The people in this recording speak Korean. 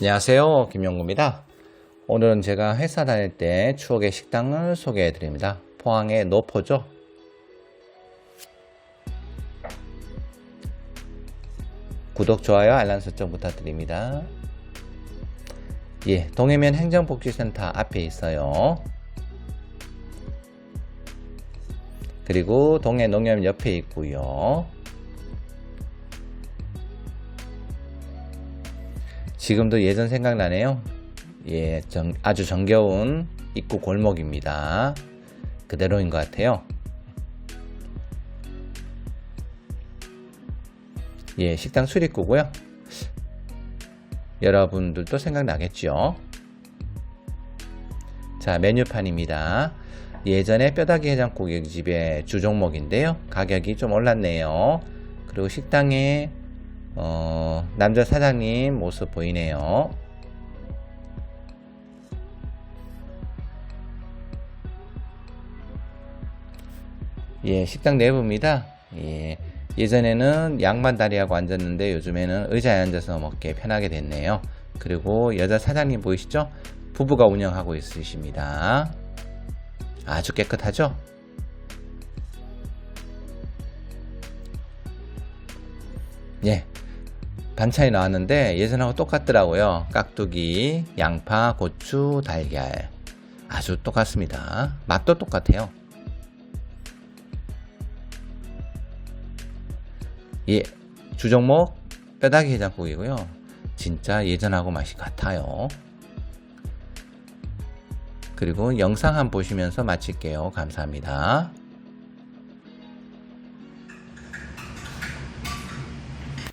안녕하세요. 김영구입니다. 오늘은 제가 회사 다닐 때 추억의 식당을 소개해 드립니다. 포항의 노포죠. 구독, 좋아요, 알람 설정 부탁드립니다. 예, 동해면 행정복지센터 앞에 있어요. 그리고 동해 농협 옆에 있고요. 지금도 예전 생각나네요. 예, 정- 아주 정겨운 입구 골목입니다. 그대로인 것 같아요. 예, 식당 출입구고요. 여러분들도 생각나겠죠? 자, 메뉴판입니다. 예전에 뼈다귀 해장국이 집의 주종목인데요. 가격이 좀 올랐네요. 그리고 식당에 어, 남자 사장님 모습 보이네요. 예, 식당 내부입니다. 예, 예전에는 양반 다리하고 앉았는데 요즘에는 의자에 앉아서 먹기 편하게 됐네요. 그리고 여자 사장님 보이시죠? 부부가 운영하고 있으십니다. 아주 깨끗하죠? 예. 반찬이 나왔는데 예전하고 똑같더라고요. 깍두기, 양파, 고추, 달걀. 아주 똑같습니다. 맛도 똑같아요. 예. 주종목 뼈다귀 해장국이고요. 진짜 예전하고 맛이 같아요. 그리고 영상 한번 보시면서 마칠게요. 감사합니다.